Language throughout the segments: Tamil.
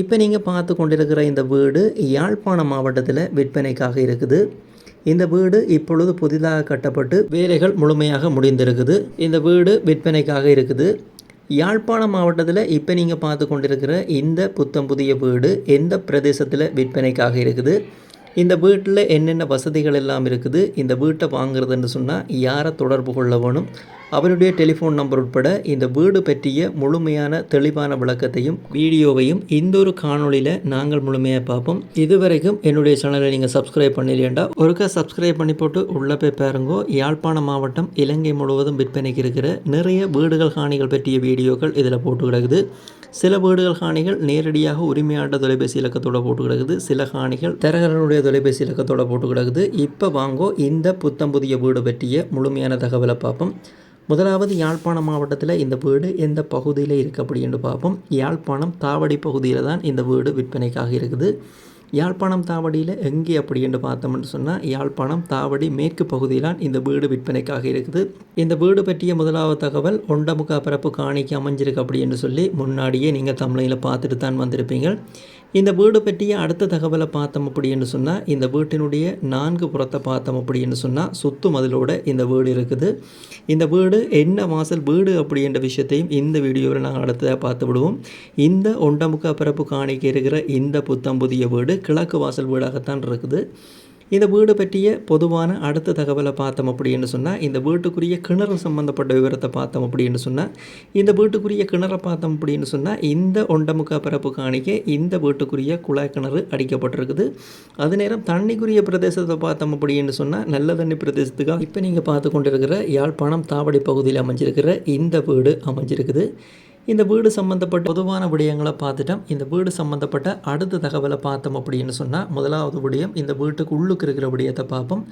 இப்போ நீங்கள் பார்த்து கொண்டிருக்கிற இந்த வீடு யாழ்ப்பாணம் மாவட்டத்தில் விற்பனைக்காக இருக்குது. இந்த வீடு இப்பொழுது புதிதாக கட்டப்பட்டு வேலைகள் முழுமையாக முடிந்திருக்குது. இந்த வீடு விற்பனைக்காக இருக்குது. யாழ்ப்பாணம் மாவட்டத்தில் இப்போ நீங்கள் பார்த்து கொண்டிருக்கிற இந்த புத்தம் புதிய வீடு எந்த பிரதேசத்தில் விற்பனைக்காக இருக்குது? இந்த வீட்டில் என்னென்ன வசதிகள் எல்லாம் இருக்குது? இந்த வீட்டை வாங்குறதுன்னு சொன்னால் யாரை தொடர்பு கொள்ள வேணும்? அவருடைய டெலிஃபோன் நம்பர் உட்பட இந்த வீடு பற்றிய முழுமையான தெளிவான விளக்கத்தையும் வீடியோவையும் இந்த ஒரு காணொளியில் நாங்கள் முழுமையாக பார்ப்போம். இதுவரைக்கும் என்னுடைய சேனலை நீங்கள் சப்ஸ்கிரைப் பண்ணலையேண்டா ஒருக்கா சப்ஸ்கிரைப் பண்ணி போட்டு உள்ளே போய் பாருங்கோ. யாழ்ப்பாணம் மாவட்டம் இலங்கை முழுவதும் விற்பனைக்கு இருக்கிற நிறைய வீடுகள் காணிகள் பற்றிய வீடியோக்கள் இதில் போட்டு கிடக்குது. சில வீடுகள் காணிகள் நேரடியாக உரிமையாண்ட தொலைபேசி இலக்கத்தோட போட்டு கிடக்குது. சில காணிகள் தரகர்களுடைய தொலைபேசி இலக்கத்தோட போட்டு கிடக்குது. இப்போ வாங்கோ இந்த புத்தம் புதிய வீடு பற்றிய முழுமையான தகவலை பார்ப்போம். முதலாவது யாழ்ப்பாணம் மாவட்டத்தில் இந்த வீடு எந்த பகுதியில் இருக்குது அப்படின்னு பார்ப்போம். யாழ்ப்பாணம் தாவடி பகுதியில் தான் இந்த வீடு விற்பனைக்காக இருக்குது. யாழ்ப்பாணம் தாவடியில் எங்கே அப்படி என்று பார்த்தோம்னு சொன்னால் யாழ்ப்பாணம் தாவடி மேற்கு பகுதியிலான் இந்த வீடு விற்பனைக்காக இருக்குது. இந்த வீடு பற்றிய முதலாவது தகவல் ஒண்டமுக பரப்பு காணிக்கு அமைஞ்சிருக்கு அப்படின்னு சொல்லி முன்னாடியே நீங்கள் தமிழில் பார்த்துட்டு தான் வந்திருப்பீங்க. இந்த வீடு பற்றிய அடுத்த தகவலை பார்த்தோம் அப்படின்னு சொன்னால் இந்த வீட்டினுடைய நான்கு புறத்தை பார்த்தோம் அப்படின்னு சொன்னால் சுத்து மதிலோட இந்த வீடு இருக்குது. இந்த வீடு என்ன வாசல் வீடு அப்படின்ற விஷயத்தையும் இந்த வீடியோவில் நாங்கள் அடுத்ததாக பார்த்து விடுவோம். இந்த ஒண்டமுக்கா பிறப்பு காணிக்கு இருக்கிற இந்த புத்தம் புதிய வீடு கிழக்கு வாசல் வீடாகத்தான் இருக்குது. இந்த வீடு பற்றிய பொதுவான அடுத்த தகவலை பார்த்தோம் அப்படின்னு சொன்னால் இந்த வீட்டுக்குரிய கிணறு சம்மந்தப்பட்ட விவரத்தை பார்த்தோம் அப்படின்னு சொன்னால் இந்த வீட்டுக்குரிய கிணறை பார்த்தோம் அப்படின்னு சொன்னால் இந்த ஒண்டமுக்கா பிறப்பு காணிக்க இந்த வீட்டுக்குரிய குழாய் கிணறு அடிக்கப்பட்டிருக்குது. அது நேரம் தண்ணிக்குரிய பிரதேசத்தை பார்த்தோம் அப்படின்னு சொன்னால் நல்ல தண்ணி பிரதேசத்துக்காக இப்போ நீங்கள் பார்த்து கொண்டிருக்கிற யாழ்ப்பாணம் தாவடி பகுதியில் அமைஞ்சிருக்கிற இந்த வீடு அமைஞ்சிருக்குது. இந்த வீடு சம்மந்தப்பட்ட பொதுவான விடயங்களை பார்த்துட்டோம். இந்த வீடு சம்மந்தப்பட்ட அடுத்த தகவலை பார்த்தோம் அப்படின்னு சொன்னால் முதலாவது விடயம் இந்த வீட்டுக்கு உள்ளுக்கு இருக்கிற விடயத்தை பார்ப்போம்.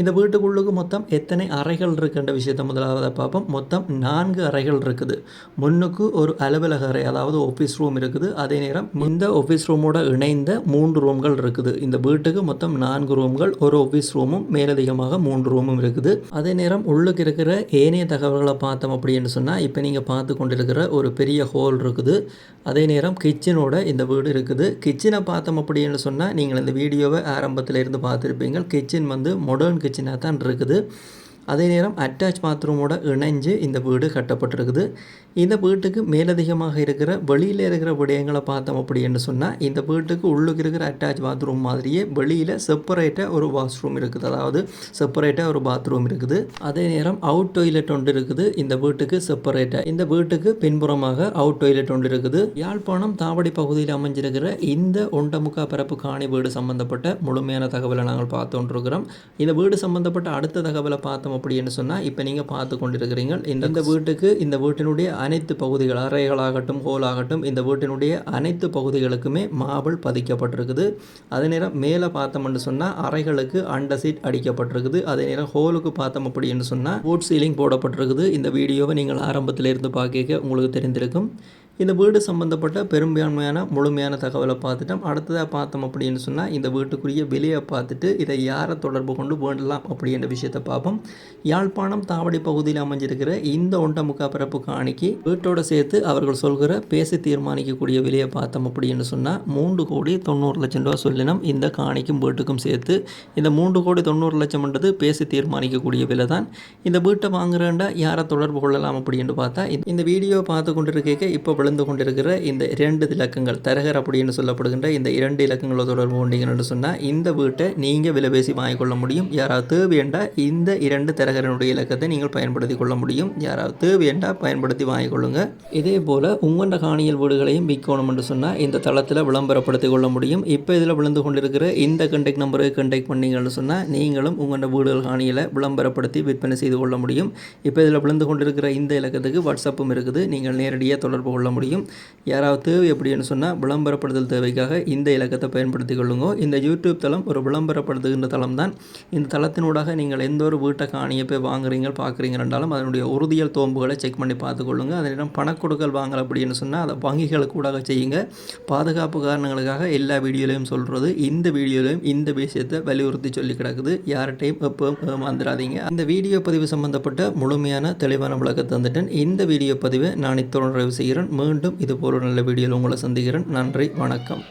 இந்த வீட்டுக்குள்ளுக்கு மொத்தம் எத்தனை அறைகள் இருக்குன்ற விஷயத்தை முதலாவதை பார்ப்போம். மொத்தம் நான்கு அறைகள் இருக்குது. முன்னுக்கு ஒரு அலுவலக அறை அதாவது ஆஃபீஸ் ரூம் இருக்குது. அதே நேரம் இந்த ஆஃபீஸ் ரூமோட இணைந்த மூன்று ரூம்கள் இருக்குது. இந்த வீட்டுக்கு மொத்தம் நான்கு ரூம்கள் ஒரு ஆஃபீஸ் ரூமும் மேலதிகமாக மூன்று ரூமும் இருக்குது. அதே நேரம் உள்ளுக்கு இருக்கிற ஏனைய தகவல்களை பார்த்தோம் அப்படின்னு சொன்னால் இப்போ நீங்கள் பார்த்து கொண்டிருக்கிற ஒரு பெரிய ஹோல் இருக்குது. அதே நேரம் கிச்சனோட இந்த வீடு இருக்குது. கிச்சனை பார்த்தோம் அப்படின்னு சொன்னால் நீங்கள் இந்த வீடியோவை ஆரம்பத்தில் இருந்து பார்த்துருப்பீங்க கிச்சன் வந்து மாடர்ன் கிச்சனாக தான் இருக்குது. அதே நேரம் அட்டாச் பாத்ரூமோட இணைஞ்சு இந்த வீடு கட்டப்பட்டிருக்குது. இந்த வீட்டுக்கு மேலதிகமாக இருக்கிற வெளியில் இருக்கிற விடயங்களை பார்த்தோம் அப்படின்னு சொன்னால் இந்த வீட்டுக்கு உள்ளுக்கு இருக்கிற அட்டாச் பாத்ரூம் மாதிரியே வெளியில் செப்பரேட்டாக ஒரு வாஷ்ரூம் இருக்குது. அதாவது செப்பரேட்டாக ஒரு பாத்ரூம் இருக்குது. அதே நேரம் அவுட் டொய்லெட் ஒன்று இருக்குது. இந்த வீட்டுக்கு செப்பரேட்டாக இந்த வீட்டுக்கு பின்புறமாக அவுட் டொய்லெட் ஒன்று இருக்குது. யாழ்ப்பாணம் தாவடி பகுதியில் அமைஞ்சிருக்கிற இந்த ஒண்டமுக்கா பரப்பு காணி வீடு சம்பந்தப்பட்ட முழுமையான தகவலை நாங்கள் பார்த்துக்கொண்டிருக்கிறோம். இந்த வீடு சம்பந்தப்பட்ட அடுத்த தகவலை பார்த்தோம் அப்படின்னு சொன்னால் இப்போ நீங்கள் பார்த்து கொண்டிருக்கிறீங்க இந்த வீட்டுக்கு இந்த வீட்டினுடைய அனைத்து பகுதிகள் அறைகளாகட்டும் ஹோல் ஆகட்டும் இந்த வீட்டினுடைய அனைத்து பகுதிகளுக்குமே மாபிள் பதிக்கப்பட்டிருக்குது. அதே நேரம் மேலே பார்த்தோம்னு சொன்னால் அறைகளுக்கு அண்டர் சீட் அடிக்கப்பட்டிருக்குது. அதே நேரம் ஹோலுக்கு பார்த்தோம் அப்படின்னு சொன்னால் போட் சீலிங் போடப்பட்டிருக்குது. இந்த வீடியோவை நீங்கள் ஆரம்பத்தில் இருந்து பார்க்க உங்களுக்கு தெரிந்திருக்கும். இந்த வீடு சம்மந்தப்பட்ட பெரும்பான்மையான முழுமையான தகவலை பார்த்துட்டோம். அடுத்ததாக பார்த்தோம் அப்படின்னு சொன்னால் இந்த வீட்டுக்குரிய விலையை பார்த்துட்டு இதை யாரை தொடர்பு கொண்டு வேண்டலாம் அப்படின்ற விஷயத்தை பார்ப்போம். யாழ்ப்பாணம் தாவடி பகுதியில் அமைஞ்சிருக்கிற இந்த ஒண்டமுக்கா பிறப்பு காணிக்கு வீட்டோட சேர்த்து அவர்கள் சொல்கிற பேசி தீர்மானிக்கக்கூடிய விலையை பார்த்தோம் அப்படின்னு சொன்னால் மூன்று கோடி தொண்ணூறு லட்சம் ரூபா சொல்லினோம் இந்த காணிக்கும் வீட்டுக்கும் சேர்த்து இந்த மூன்று கோடி தொண்ணூறு லட்சம்ன்றது பேசி தீர்மானிக்கக்கூடிய விலை தான். இந்த வீட்டை வாங்குறேன்டா யாரை தொடர்பு கொள்ளலாம் அப்படின்னு பார்த்தா இந்த- வீடியோ பார்த்து கொண்டிருக்க இப்போ விழுந்து கொண்டிருக்கிற இந்த இரண்டு இலக்கங்கள் தரகர் அப்படின்னு சொல்லப்படுகின்ற இந்த இரண்டு இலக்கங்களை தொடர்பு கொண்டீங்கன்னு சொன்னால் இந்த வீட்டை நீங்கள் விலை பேசி வாங்கிக்கொள்ள முடியும். யாராவது தேவையண்டா இந்த இரண்டு தரகரனுடைய இலக்கத்தை நீங்கள் பயன்படுத்தி கொள்ள முடியும். யாராவது தேவையண்டா பயன்படுத்தி வாங்கிக்கொள்ளுங்க இதே போல் உங்களோட காணியல் வீடுகளையும் விற்கணும் என்று சொன்னால் இந்த தளத்தில் விளம்பரப்படுத்தி கொள்ள முடியும். இப்போ இதில் விழுந்து கொண்டிருக்கிற இந்த கண்டெக்ட் நம்பருக்கு கண்டெக்ட் பண்ணீங்கன்னு சொன்னால் நீங்களும் உங்களோட வீடுகள் காணியில் விளம்பரப்படுத்தி விற்பனை செய்து கொள்ள முடியும். இப்போ இதில் விழுந்து கொண்டிருக்கிற இந்த இலக்கத்துக்கு வாட்ஸ்அப்பும் இருக்குது. நீங்கள் நேரடியாக தொடர்பு கொள்ள முடியும். யாராவது தேவை அப்படின்னு சொன்னால் விளம்பரப்படுத்தல் தேவைக்காக இந்த இலக்கத்தை பயன்படுத்தி கொள்ளுங்க. இந்த யூடியூப் தளம் ஒரு விளம்பரப்படுத்துகின்ற தளம் தான். இந்த தளத்தினூடாக நீங்கள் எந்த ஒரு வீட்டை காணியை போய் வாங்குறீங்க பார்க்குறீங்க என்றாலும் அதனுடைய உறுதியல் தோம்புகளை செக் பண்ணி பார்த்துக்கொள்ளுங்க அதனிடம் பணக்கொடுக்கல் வாங்கல அப்படின்னு சொன்னால் அதை வங்கிகளுக்கு ஊடாக செய்யுங்க. பாதுகாப்பு காரணங்களுக்காக எல்லா வீடியோலையும் சொல்கிறது இந்த வீடியோலையும் இந்த விஷயத்தை வலியுறுத்தி சொல்லி கிடக்குது. யார்கிட்டையும் எப்போ ஏமாந்துடாதீங்க இந்த வீடியோ பதிவு சம்பந்தப்பட்ட முழுமையான தெளிவான விளக்கத்தை தந்துட்டேன். இந்த வீடியோ பதிவை நான் இத்துடன் நிறைவு செய்கிறேன். மீண்டும் இது போல நல்ல வீடியோவில் உங்களை சந்திக்கிறேன். நன்றி வணக்கம்.